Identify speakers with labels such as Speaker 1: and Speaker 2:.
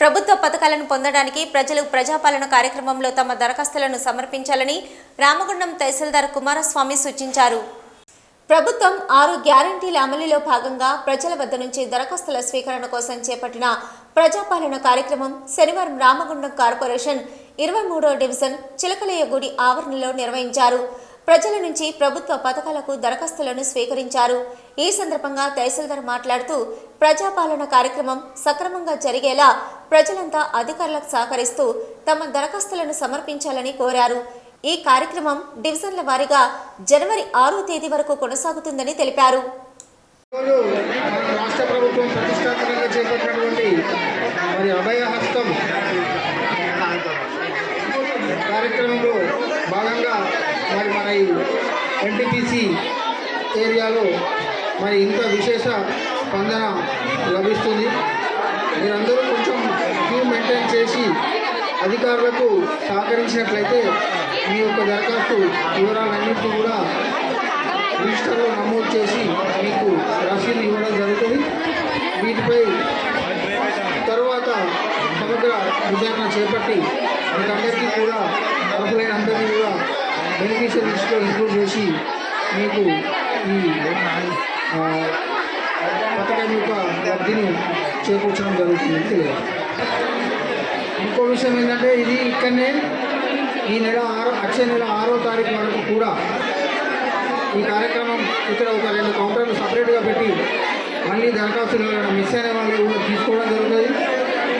Speaker 1: ప్రభుత్వ పథకాలను పొందడానికి ప్రజలు ప్రజాపాలన కార్యక్రమంలో తమ దరఖాస్తులను సమర్పించాలని రామగుండం తహసీల్దార్ కుమారస్వామి సూచించారు. ప్రభుత్వం ఆరు గ్యారంటీల అమలులో భాగంగా ప్రజల వద్ద నుంచి దరఖాస్తుల స్వీకరణ కోసం చేపట్టిన ప్రజాపాలన కార్యక్రమం శనివారం రామగుండం కార్పొరేషన్ ఇరవై మూడో డివిజన్ చిలకలయ్యగూడి ఆవరణలో నిర్వహించారు. ప్రజల నుంచి ప్రభుత్వ పథకాలకు దరఖాస్తులను స్వీకరించారు. ఈ సందర్భంగా తహసీల్దార్ మాట్లాడుతూ ప్రజాపాలన కార్యక్రమం సక్రమంగా జరిగేలా ప్రజలంతా అధికారులకు సహకరిస్తూ తమ దరఖాస్తులను సమర్పించాలని కోరారు. ఈ కార్యక్రమం డివిజన్ల వారీగా జనవరి ఆరో తేదీ వరకు కొనసాగుతుందని తెలిపారు.
Speaker 2: రాష్ట్ర ప్రభుత్వం ప్రతిష్టాత్మకంగా చేపట్టినటువంటి మరి కార్యక్రమంలో భాగంగా మరి మన ఎన్టీపీసీ ఏరియాలో మరి ఇంత విశేష స్పందన లభిస్తుంది. మీరందరూ కొంచెం క్యూ మెయింటైన్ చేసి అధికారులకు సహకరించినట్లయితే మీ యొక్క దరఖాస్తు వివరాలన్నింటినీ కూడా రిజిస్టర్లో నమోదు చేసి మీకు రసీదు ఇవ్వడం జరుగుతుంది. వీటిపై తరువాత సమగ్ర విచారణ చేపట్టి మీకందరికీ కూడా అర్హులైన అందరినీ కూడా బెనిఫిషియల్ లిస్ట్లో ఇంక్లూడ్ చేసి మీకు ఈ పథకం యొక్క లబ్ధిని చేకూర్చడం జరుగుతుంది తెలియదు ఇంకో విషయం ఏంటంటే ఇది ఇక్కడనే ఈ నెల ఆరో వచ్చే నెల ఆరో తారీఖు వరకు కూడా ఈ కార్యక్రమం ఇక్కడ ఒక రెండు కౌంటర్లు సపరేట్గా పెట్టి మళ్ళీ దరఖాస్తులు మిస్ అయిన వాళ్ళు కూడా తీసుకోవడం జరుగుతుంది.